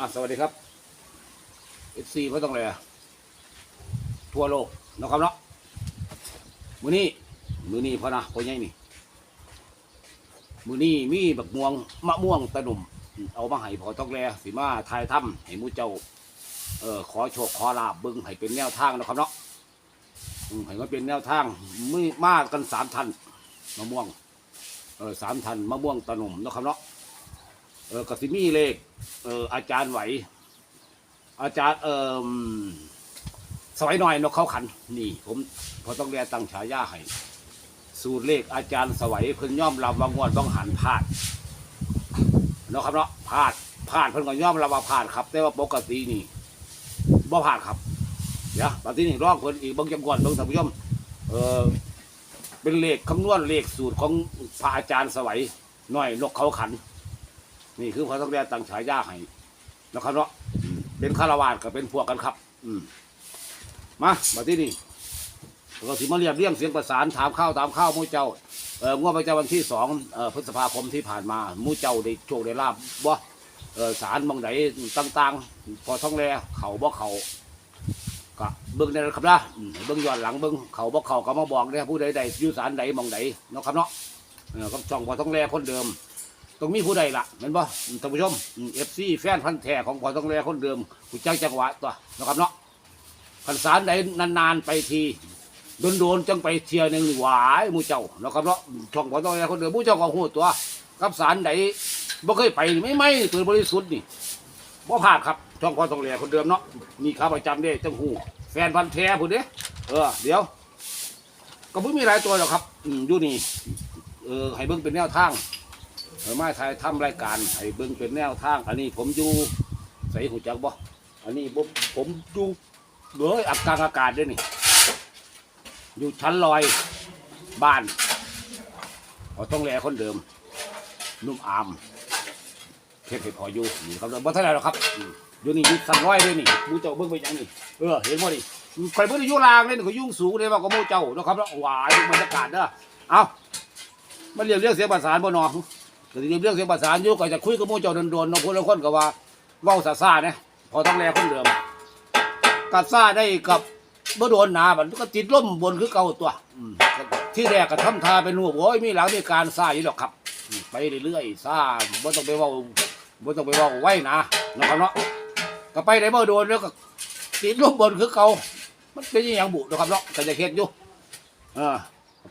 อะสวัสดีครับเอฟซีไม่ต้องเลยอะทั่วโลกนะครับเนาะมือนี้มือนี้พะนะพอใหญ่นี่มือนี้มีบักม่วงมะม่วงตะหนุ่มเอามาให้พอต้องแลสีมาทายถ้ำให้มูเจ้าเออขอโชคขอลาบบึงให้เป็นแนวทางนะครับเนาะอืมให้มันเป็นแนวทางมือมากันสามทันมะม่วงเออสามทันมะม่วงตะหนุ่มนะครับเนาะ เออกสิมีเลข เอออาจารย์ไหว อาจารย์ เออสวัยหน่อยนกเขาขัน นี่ ผมพอต้องเรียนตั้งฉายาให้สูตรเลขอาจารย์สวัยเพิ่นย่อมรับวางวดต้องหันพลาดเนาะครับเนาะพลาดพลาดเพิ่นก็ย่อมรับว่าพลาดครับ แต่ว่าปกตินี่บ่พลาดครับเดี๋ยวตอนที่นี่รองเพิ่นอีกบางจำก่อนเบางท่านผู้ชมเออเป็นเลขคำนวณเลขสูตรของพระอาจารย์สวัยหน่อยนกเขาขัน นี่คือพอต้องเรียนตั้งฉายาให้นะครับเนาะเป็นคารวาสก็เป็นพวกกันครับ อืมมามาที่นี่เราสิมาเรียบเรียงเสียงประสานถามข้าวตามข้าวมู่เจ้าเอองวดประจำวันที่สองเออพฤษภาคมที่ผ่านมามู่เจ้าได้โชคได้ลาบบ่เออสารบางไหนต่างๆ พอท่องแลเขาบ่เขาก็เบิ่งได้เลยครับนะเบิ่งย้อนหลังเบิ่งเขาบ่เขาก็มาบอกเนี่ยผู้ใดใดอยู่สารใดหมองใดเนาะครับเนาะเออกับช่องพอท่องแลคนเดิม ต้องมีผู้ใดล่ะเห็นป่ะท่านผู้ชมเอฟซีแฟนพันธุ์แท้ของพอต้องแลคนเดิมผู้จ้างจังหวะตัวนะครับเนาะพันสารใดนานๆไปทีโดนๆจังไปเทียหนึ่งหวายมูเจ้านะครับเนาะช่องพอต้องแลคนเดิมหมูเจ้าก็หูตัวกับสารใดบ่เคยไปไม่ไม่เปิดบริสุทธิ์นี่บ่พลาดครับช่องพอต้องแลคนเดิมเนาะมีขาประจำเด้จังหูแฟนพันธุ์แท้ผู้เด้เออเดี๋ยวก็ไม่มีหลายตัวหรอกครับอยู่นี่เออให้เบิ่งเป็นแนวทาง เออมาถ่ายทำรายการให้เบิ่งเป็นแนวทาง อันนี้ผมอยู่ใส่หูจักบ่อันนี้ผมผมอยู่เลยอักกลางอากาศด้วยนี่ อยู่ชั้นลอยบ้านเขาต้องแลคนเดิม นุ่มอามเพชรเพชรพออยู่นี่ครับบ่เท่าไหร่หรอกครับอยู่นี่ยู่ชั้นลอยด้วยนี่มูเจ้าเบิ่งไปยังนี่เออเห็นบ่นี่ใครเบิ่งอยู่ล่างเลยนี่เขายุ่งสูงเลยว่าก็มูเจ้านะครับแล้วหวายบรรยากาศเด้อเอามันเรียกเรียกเสียงประสานบ่หนอ ก็สิเรื่องเสียงประสานอยู่ก็จะคุยกับหมู่เจ้าโดนๆเนาะคนละคนก็ว่าเว้าซาซาๆเนี่ยพอต้องแลคนเดิมกัดซ่าได้กับบ่โดนหนาบัดก็ติดล่มบนคือเก่าตัวอืมที่แรกก็ทำทาเป็นหัวโอ้ยมีหลังมีการซ่าอยู่ดอกครับอืมไปเรื่อยๆซ่าบ่ต้องไปเว้าบ่ต้องไปเว้าไว้นะเนาะครับเนาะก็ไปได้บ่โดนแล้วก็ติดล่มบนคือเก่ามันเป็นอหยังบุเนาะครับเนาะก็จะเฮ็ดอยู่เออ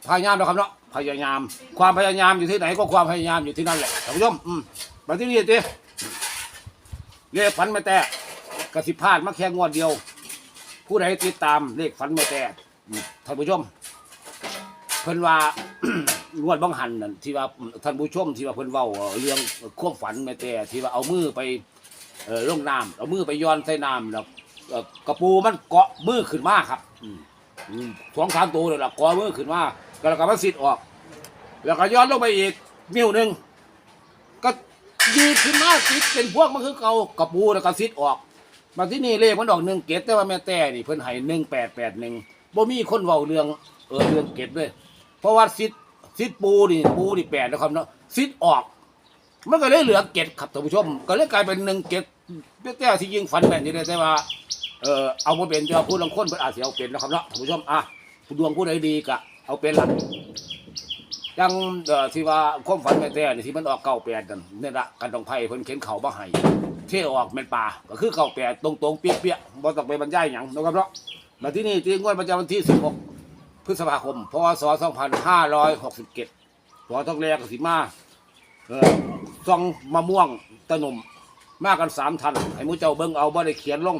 พยายามนะครับเนาะพยายาม ความพยายามอยู่ที่ไหนก็ความพยายามอยู่ที่นั่นแหละท่านผู้ชมอืมมาที่นี่ดิเลขฝันไม่แต่กระสิพลาดมาแค่งวดเดียว ผู้ใดติดตามเลขฝันไม่แต่ท่านผู้ชมเพิ่นว่างวดบังหันนั่นที่ว่าท่านผู้ชมที่ว่าเพิ่นเว้าเรื่องความฝันไม่แต่ที่ว่าเอามือไปเออลงน้ำเอามือไปย้อนใส่น้ำแล้วเอ่อกระปูมันเกาะมือขึ้นมาครับ อืมสองสามตัวเลยล่ะกอมือขึ้นมาก็แล้วก็มาสิทธิ์ออก แล้วก็ย้อนลงไปอีกนิ้วหนึ่งก็ยืดขึ้นมาสิทธิ์เป็นพวกมันคือเก่ากระปูแล้วก็สิทธิ์ออก มาที่นี่เลขมันดอกหนึ่งเกตแต่ว่าแม่แต่นี่เพิ่นให้หนึ่งแปดแปดหนึ่งบ่มีคนเว้าเรื่องเออเรื่องเกตด้วย เพราะว่าสิทธิ์สิทธิ์ปูนี่ปูนี่แปดนะครับเนาะสิทธิ์ออก มันก็เลยเหลือเกตครับท่านผู้ชม ก็เลยกลายเป็นหนึ่งเกตแม่แต่ที่ยิงฟันแม่นอยู่เลยแต่ว่า เออเอามาเป็นจะพูดลางคนเพิ่นอาจจะเอาเป็นนะครับเนาะท่านผู้ชมอะผู้ดวงผู้ใดดีก็เอาเป็นละยังเอ่อที่ว่าความฝันแม่แต่นี่ที่มันออกเก้าแปดนั่นนี่ละกันตองไพ่เพิ่นเข็นเขามาให้เท่ออกเป็นป่าก็คือเก้าแปดตรงๆเปี้ยๆบ่ต้องไปบรรยายหยังนะครับเนาะมาที่นี่ที่งวดประจำวันที่16พฤษภาคมพศ2567พอต้องแรกสิมาเออซองมะม่วงตะหนุ่มมากันสามทันให้มูเจ้าเบิ่งเอาบ่ได้เขียนลง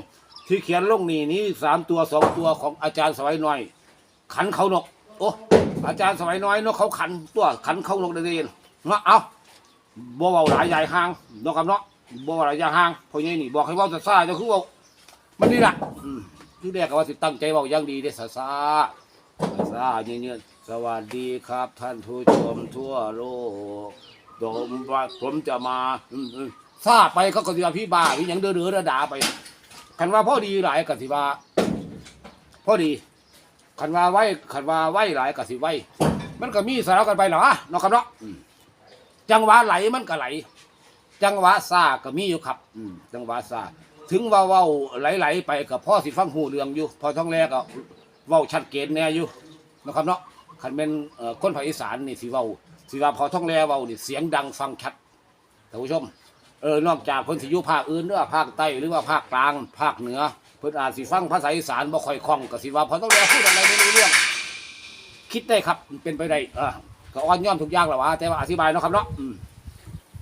ที่เขียนลงนี่นี่สามตัวสองตัวของอาจารย์สวัยน้อย ขันเขานก โอ้อาจารย์สวัยน้อยนกเขาขันตัวขันเขานกได้เองเนาะเอาบ่เว้าหลายใหญ่ห่างเนาะครับเนาะบ่เว้าหลายใหญ่ห่างพราะงี้นี่บอกให้ว้าซ่าจะคือว่ามันนี่ล่ะอืมที่แรกก็ว่าสิตั้งใจเว้าอย่างดีเด้ซาซาซาเงี้ยสวัสดีครับ ท่านผู้ชมทั่วโลกผมว่าผมจะมาซาไปเขาก็สิว่าพี่บ้าพี่ยังเด้อๆด่าไป คันว่าพ่อดีหลายกสิว่าพ่อดีคันว่าไหว้คันว่าไหวหลายกสิไหวมันก็มีสารบกันไปหรอเนาะครับเนาะจังหวะไหลมันก็ไหล จังหวะซาก็มีอยู่ครับอืมจังหวะซาถึงว่าเว้าไหลๆไปกับพ่อสิฟังหูเรื่องอยู่ พอท้องแรกก็เว้าชัดเจนแน่อยู่นะครับเนาะคันเป็นคนภาคอีสานนี่สิเว้าสิว่าพอท้องแรเว้านี่เสียงดังฟังชัดท่านผู้ชม เออนอกจากเพิ่นสิอยู่ภาคอื่นหรือว่าภาคใต้หรือว่าภาคกลาง ภาคเหนือ เพิ่นอาจสิฟังภาษาอีสานบ่ค่อยคล่องก็สิว่าพอท้องแรพูดอะไรไม่รู้เรื่อง คิดได้ครับเป็นไปได้อ่าก็อ่อนย่อมทุกอย่างแหละวะแต่ว่าอธิบายเนาะครับเนาะอืม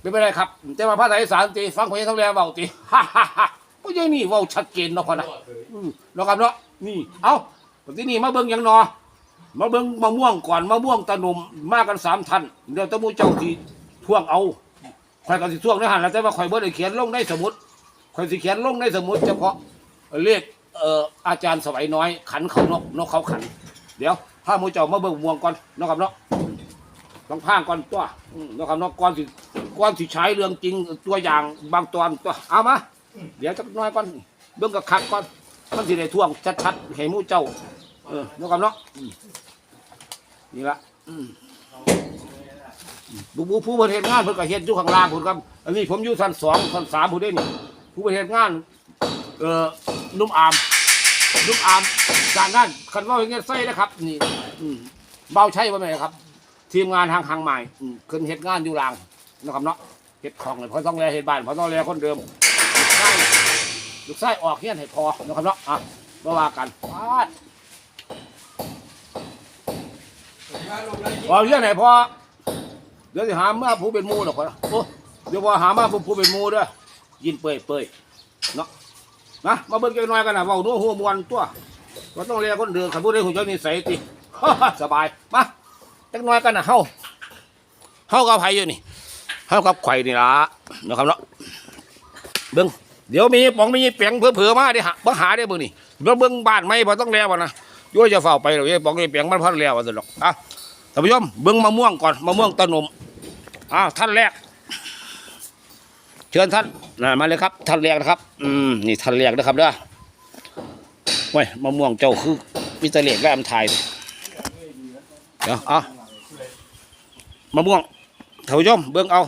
เป็นไปได้ครับ แต่ว่าภาษาอีสานตีฟังคนทั้องแรงเบาตีฮ่าฮ่าฮ่าพวกยังนี่เว้าชัดเจนเนาะพ่อนะอืมเนาะครับเนาะนี่เอ้าทีนี่มาเบิ่งหยังนอมาเบิ่งมะม่วงก่อนมะม่วงตะหนุ่มมากันสามท่านเดี๋ยวตะมูเจ้าที่ท่วงเอา ข่อยก็สิท่วงในหันแล้วแต่ว่าข่อยบ่ได้เขียนลงในสมุดข่อยสิเขียนลงในสมุดเฉพาะเลขเอ่ออาจารย์สวัยน้อย ขันเขานกนกเขาขัน เดี๋ยวถ้ามูเจ้ามาเบิ่งม่วงก่อนเนาะครับเนาะต้องพางก่อนตัวอืมเนาะครับเนาะก่อนสิก่อนที่ใช้เรื่องจริงตัวอย่างบางตอนตัวเอามาเดี๋ยวจักน้อยก่อนเบื้งกับคักก่อนมันสิได้ท่วงชัดๆให้มูเจ้า เออนาะครับเนาะนี่ละ อืมผู้ผู้ผู้บริเหตุงานเพิ่นก็เฮ็ดอยู่ข้างล่างพุ่นครับ อันนี้ผมอยู่ชั้นสองชั้นสามพุ่นเด้นี่ผู้บริเหตุงาน เอ่อนุ่มอามนุ่มอามการงานคันว่าอย่างเงี้ยใส่นะครับ นี่ อืมเบาใช่บ่แม่นครับ ทีมงานทางทางใหม่อืมขึ้นเฮ็ดงานอยู่ลางนะครับเนาะเฮ็ดของเลยพอต้องแลเฮ็ดบ้านพอต้องแลคนเดิมลูกไส้ลูกไส้ออกเฮียนให้พอนะครับเนาะอะมาว่ากันปาดออกเฮียนให้พอ เดี๋ยวสิหามาผู้เป็นมูดอกคนโอ้เดี๋ยวว่าหามาผู้เป็นมูเด้อยินเปยเปยเนาะนะมาเบิ่งจักหน่อยกันนะเว้านัวหัวมวนตัวก็ต้องแลคนเดิมคันผู้ใดหูจักนิสัยติสบายมาจักหน่อยกันนะเฮาเฮากับไผอยู่นี่เฮากับไข่นี่ล่ะนะครับเนาะเบิ่งเดี๋ยวมีป๋องมีเปียงเผื่อๆมาเด้ฮะบ่หาได้เบิ่งนี่เบิ่งเบิ่งบ้านไม่บ่ต้องแล้วอะนะโย่จะเฝ้าไปหรอกเอ้ป๋องมีเปียงมันพันแล้วว่าซั่นดอกอะ ท่านผู้ชมเบิ่งมะม่วงก่อนมะม่วงตะนมอ้าวท่านแรก เชิญท่านนะมาเลยครับ ท่านแรกนะครับ อืมนี่ท่านแรกนะครับเด้อเว้ยมะม่วงเจ้าคือมีแตะเลขและอำไทยเดี๋ยวอะมะม่วงท่านผู้ชมเบิ่งเอา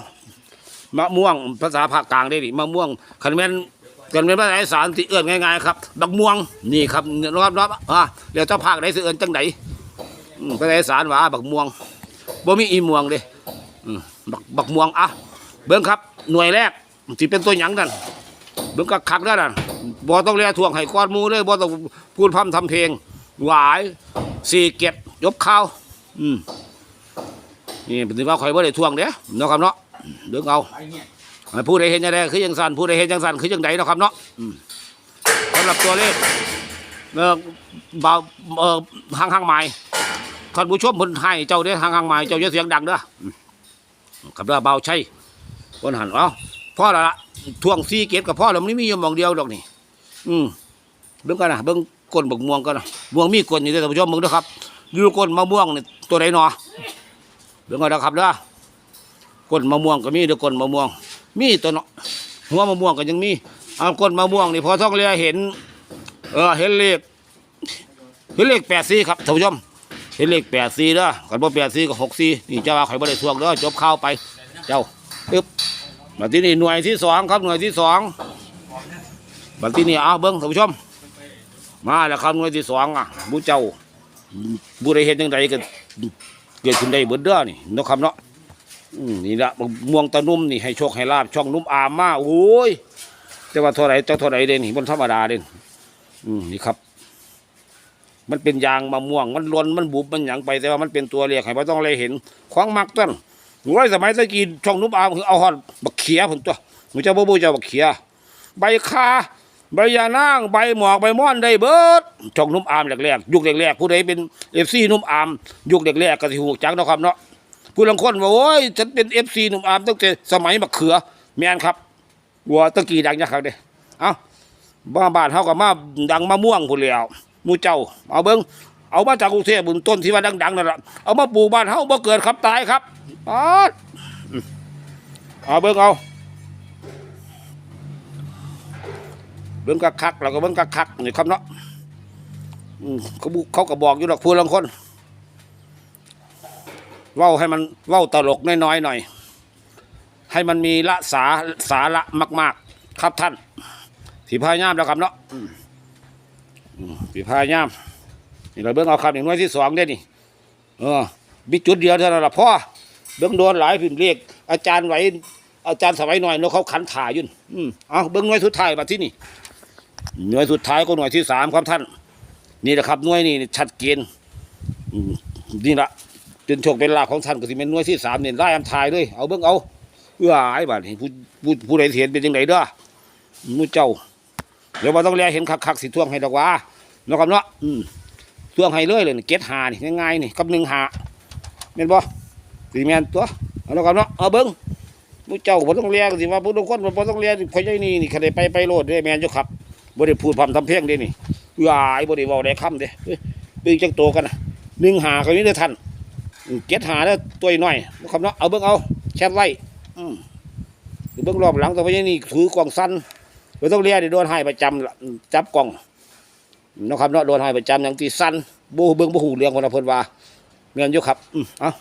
มะม่วงภาษาภาคกลางได้ดิมะม่วงคันแม่นคันแม่นภาษาอีสานที่เอื้อนง่ายๆครับบักม่วงนี่ครับรอบรอบอ่าเดี๋ยวเจ้าภาคไหนสิเอื้อนจังไดอืม ภาษาอีสานว่าบักม่วงบ่มีอีม่วงเด้อืมบักบักม่วงอะเบิ่งครับหน่วยแรกสิเป็นตัวหยังนั่นเบิ่งกักคักๆเด้นั่นบ่ต้องเรียทวงให้ก้อนมูเลยบ่ต้องพูดพร่ำทำเพลง หวายสี่เก็ดยบข้าวอืมนี่เป็นว่าข่อยบ่ได้ทวงเด้เนาะครับเนาะเบิ่งเอาผู้ใดเห็นจังไดคือจังซั่นผู้ใดเห็นจังซั่นคือจังไดเนาะครับเนาะสำหรับตัวเลขเอ่อบ่าเออห่างๆไม้ ท่านผู้ชมเพิ่นให้เจ้าเด้ห่างไม้เจ้าอย่าเสียงดังเด้อครับเด้อเบาใช่คนหันเอาพ่อละละทวงซีเกตกับพ่อแล้วมันมีอยู่มองเดียวดอกนี่ อืมเบิ่งกันนะเบิ่งก้นบักม่วงกันนะม่วงมีก้นอยู่เด้อท่านผู้ชมเบิ่งด้อครับอยู่ก้นมะม่วงนี่ตัวใดเนาะเรื่องอะไรครับเด้อก้นมะม่วงก็มีเด้อก้นมะม่วง มีตัวเนาะหัวมะม่วงก็ยังมีเอาก้นมะม่วงนี่พอท่องเรือเห็น เออเห็นเลขเห็นเลขแปดสี่ครับท่านผู้ชม เห็นเลขแปดสี่เด้อกันบ่แปดสี่ก็หกสี่นี่เจ้าว่าข่อยบ่ได้ทวงเด้อจบข่าวไป เจ้าปึ๊บมาที่นี่หน่วยที่สองครับหน่วยที่สองบัดที่นี่เอาเบิ้งท่านผู้ชม มาแล้วครับหน่วยที่สองอะบุเจ้าบุได้เห็นยังไงกันเกิดขึ้นได้เบิดเด้อนี่เนาะครับเนาะอืมนี่ละม่วงตะนุ่มนี่ให้โชคให้ลาบช่องนุ่มอามมาโอ้ยแต่ว่าเท่าไหรเจ้าเท่าไหรเด่นนี่บนธรรมดาเด่นอืมนี่ครับ มันเป็นยางมะม่วง มันลนมันบุบมันหยังไปแต่ว่ามันเป็นตัวเรียกให้บ่ต้องเลยเห็นขวางมักต้นโอ้สมัยตะกี้ช่องนุ่มอามคือเอาฮอดบักเขียผลตัวมันจะบ่บูเจ้าบักเขียใบคาใบยานางใบหมอกใบม่อนได้เบิดช่องนุ่มอามแรกๆยุคแรกๆผู้ใดเป็นเอฟซีนุ่มอามยุคแรกๆก็สิฮู้จักนะครับเนาะผู้ลังคนว่าโอ้ยฉันเป็นเอฟซีนุ่มอามตั้งแต่สมัยมะเขือแมนครับวัวตะกี้ดังยักษ์เด้เอ้าบ้านบ้านเฮาก็มาดังมะม่วงพุ่นแล้ว มูเจ้า เอาเบิ่งเอามาจากกรุงเทพบุญต้นที่ว่าดังๆนั่นแหละเอามาปลูกบ้านเฮาบ่เกิดครับตายครับออดอืมเอาเบิ่งเอา เบิ่งคักๆแล้วก็เบิ่งคักนี่ครับเนาะเขาบุเขาก็บอกอยู่ดอกผู้ลังคนเว้าให้มันเว้าตลกน้อยๆหน่อย ให้มันมีละสาสาระมาก ๆ ครับท่านสีพายามแล้วครับเนาะ สีพายามนี่เราเบิ่งเอาครับอย่างน้อยที่สองเด้นี่เออมีจุดเดียวเท่านั้นละพ่อเบิ่งโดนหลายพิมพ์เรียกอาจารย์ไหวอาจารย์สวัยหน่อยเนาะเขาขันถ่ายยุ่นอืมเอาเบิ่งหน่วยสุดท้ายมาที่นี่หน่วยสุดท้ายก็หน่วยที่สามครับท่าน นี่แหละครับหน่วยนี่ชัดเจนอืมนี่ละเป็นโชคเป็นลาของท่านก็สิเป็นหน่วยที่สามเนี่ยไล่อำทายเลยเอาเบิ่งเอาเอื้อไอ้บานี้ผู้ผู้ผู้ใดเห็นเป็นยังไงเด้อมูเจ้า เดี๋ยวมาต้องแลเห็นคักๆสิท่วงให้ดอกว่าเนาะครับเนาะอืมท่วงให้เลยเลยนี่เก็ตหานี่ง่ายๆนี่กับหนึ่งหาแม่นบ่สีแมนตัวเอาเนาะครับเนาะเอาเบิ่งหมูเจ้าบ่ต้องแลก็สิว่าผู้ทุกคนบ่ต้องแลพอใหญ่นี่นี่คันได้ไปไปโลดเด้แมนอยู่ครับบ่ได้พูดพร่ำทำเพลงเด้นี่เอื้อไอ้บ่ได้เว้าได้คำเด้ป็นจังโตกันนะหนึ่งหาก็มีเด้อท่านเก็ตหาเด้ตัวหน้อยเนาะครับเนาะเอาเบิ่งเอาแชทไว้เบื้งรอบหลังตัวนี้นี่ถือกล่องสั้น เราต้องเรียกโดนให้ประจำจับกล่องนะครับเนาะโดนให้ประจำอย่างที่สั้นบูเบิ้งบูหูเรื่องคนละเพิ่นว่าเงินอยู่ครับอืมเอา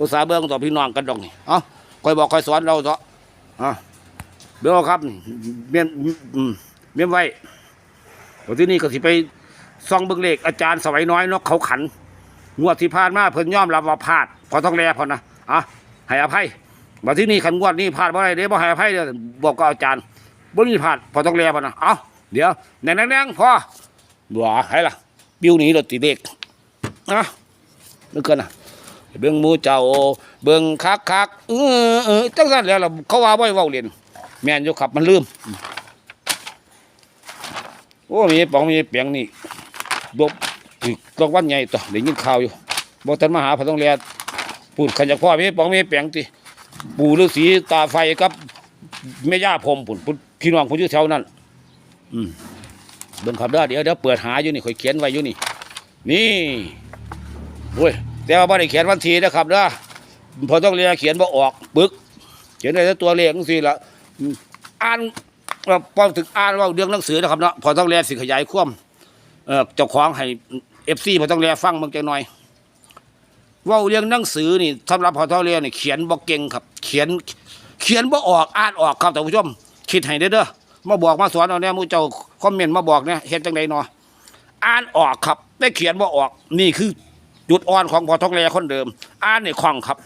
อุตสาเบิ้งต่อพี่น้องกันดอกนี่เอาคอยบอกคอยสอนเราเถอะอะเบิ้งเอาครับเมียนอืมเมียนไว้ตัวที่นี่ก็สิไปซองเบิ้งเลขอาจารย์สวัยน้อยเนาะเขาขันงวดที่ผ่านมาเพิ่นยอมรับว่าพลาดพอต้องแลพอนะอะให้อภัยมาที่นี่ขันงวดนี่พลาดบ่ได้เด้บ่ให้อภัยเด้อบอกกับอาจารย์ บ่มีพลาดพอต้องแลพอนะเอ้าเดี๋ยวแน่งๆๆพอบ่ให้ล่ะ บิ้วหนี้รถติเด็กนะนึกกันนะเบิ่งมูเจ้าเบิ่งคักๆเออเออจังซั่นแล้วล่ะเขาว่าบ่ให้เว้าเล่นแม่นอยู่ครับมันลืม โอ้มีปองมีเปียงนี่บกถึกวัลใหญ่ต่อได้ยินข่าวอยู่บ่ทันมหาพอต้องแลพูดขันจากพ่อมีปองมีเปียงติปู่ฤาษีตาไฟกับแม่ย่าพรมปุ่นปุ่น พี่น้องผมอยู่แถวนั้น อืมเบิ่งขับได้อเดี๋ยวเดี๋ยวเปิดหาอยู่นี่ข่อยเขียนไว้อยู่นี่ นี่โอ้ยแต่ว่าบ่ได้เขียนวันทีนะครับเด้อพอต้องเรียนเขียนบ่ออกปึก เขียนได้แต่ตัวเลขจังซี่ละอ่านพอถึงอ่านว่าเรื่องหนังสือนะครับเนาะพอต้องเรียนสิขยายความเอ่อเจ้าของให้ FC พอต้องเรียนฟังเบิ่งจังหน่อยเว่าเรียงหนังสือนี่สำหรับพอเท่าเรียนนี่เขียนบ่เก่งครับ เขียนเขียนบ่ออกอ่านออกครับท่านผู้ชม คิดให้เด้อเด้อมาบอกมาสอนเอาเนี่ยมูเจ้าคอมเมนต์มาบอกเนี่ยเฮ็ดจังไดเนาะอ่านออกครับแต่เขียนบ่ออก นี่คือจุดอ่อนของพอทองแลคนเดิม อ่านนี่คล่องครับ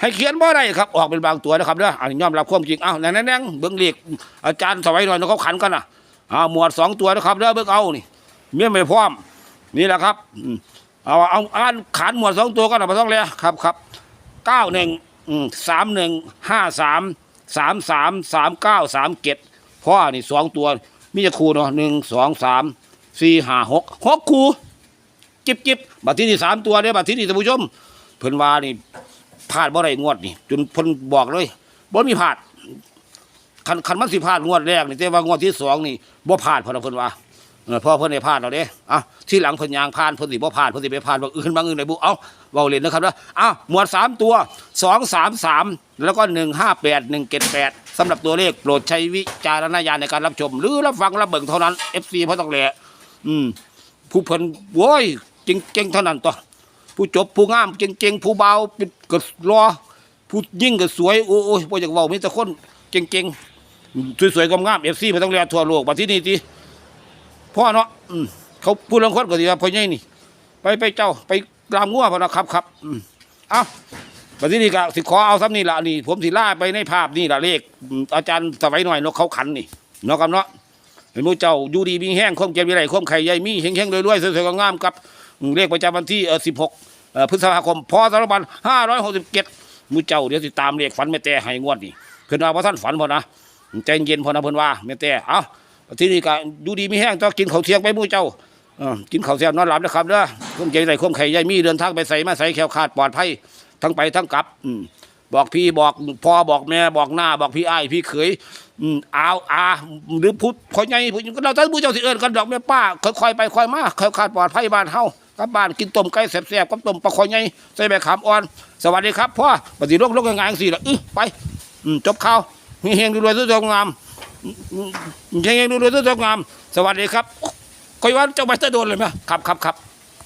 ให้เขียนบ่ได้ครับ ออกเป็นบางตัวนะครับเด้ออันนี้ยอมรับความจริงอ้าวแน่ๆๆเบิ่งเลขอาจารย์สวัยหน่อยเขาขันกันน่ะอ้าหมวดสองตัวนะครับเด้อเบิ่งเอานี่เมียไม่พร้อม นี่แหละครับเอาเอาอ่านขานหมวดสองตัวก็หน่อท้องเลยครับครับเก้าหนึ่งสามหนึ่งห้าสาม สามสามสามเก้าสามเจ็ดพ่อนี่สองตัวมีจะคูเนาะหนึ่งสองสามสี่ห้าหกหกคูจิบจิบบัตรที่นี่สามตัวเนี่ยบัตรที่นี่ท่านผู้ชมเพิ่นว่านี่พลาดบ่ได้งวดนี่จนเพิ่นบอกเลยบ่มีพลาดคันคันมันสิพลาดงวดแรกนี่แต่ว่างวดที่สองนี่บ่พลาดเพราะเพิ่นว่า เออพ่อเพิ่นได้พลาดเราเด้อะที่หลังเพิ่นยางพานเพิ่นสิบ่พาดเพิ่นสิไปพาดบางอื่นบางอื่นได้บุเอ้าเว้าเล่นนะครับว่าอ้าวหมวดสามตัวสองสามสามแล้วก็หนึ่งห้าแปดหนึ่งเจ็ดแปดสำหรับตัวเลขโปรดใช้วิจารณญาณในการรับชม หรือรับฟังรับเบิ่งเท่านั้น FC เพราะต้องแหละอืมผู้เพิ่นโว้ยจริงเก่งเท่านั้นตัวผู้จบผู้งามเก่งๆผู้เบาเป็นก็รอผู้ยิ่งก็สวยโอ้ยบ่อยากเว้ามีแต่คนเก่งๆสวยๆงามๆ FC เพราะต้องแหละทั่วโลกบัดที่นี่ติ พ่อเนาะอืมเขาพูดเรื่องคนก็ดีว่าพ่อใหญ่นี่ ไปไปเจ้าไปกรามงัวพ่อนะครับครับอืมเอาวันที่นี่ก็สิขอเอาซ้ำนี่ละนี่ ผมสิล่าไปในภาพนี่ละเลขอาจารย์สวัยหน่อยเนกเขาขันนี่เนาะครับเนาะเห็นมูเจ้าอยู่ดีมีแห้งคมเจ็บมีไรคมไข่ใหญ่มีเฮงๆรวยๆสวยๆงามๆกับเลขประจำวันที่เออสิบหกพฤษภาคมพศสองพันห้าร้อยหกสิบเจ็ดมูเจ้าเดี๋ยวสิตามเลขฝันแม่แต่ให้งวดนี่เพิ่นว่าพระท่านฝันพอนะใจเย็นพอนะเพิ่นว่าแม่แต่เอา ที่นี่ก็ดูดีไมีแห้งต้องกินข้าวเที่ยงไปมู่เจ้ากินข้าวเที่ยงนอนหลับนะครับเด้อคุ้มใจใส่คุ้มไข่ยายมีเดินทางไปใส่มาใส่แคล้วคลาดปลอดภัยทั้งไปทั้งกลับอืบอกพี่บอกพ่อบอกแม่บอกหน้าบอกพี่อ้ายพี่เขยอืมอาวอาหรือพูดพ่อใหญ่พูดก็เราท่านผู้เจ้าสิเอิญกันดอกแม่ป้าค่อยๆไปค่อยมาคล้วคลาดปลอดภัยบ้านเฮากับบ้านกินต้มไก่แซ่บๆกับต้มปลาคอยใหญ่ใส่ใบขามอ่อน สวัสดีครับพ่อปฏิโลกโลกยังไงจังสี่ละอื้อไปอืมจบข่าวมีเฮงรวยๆสุดๆงาม เฮงๆดูดูตัวงาม สวัสดีครับคอยว่าเจ้าไปตะโดนเลยไหมครับครับครับ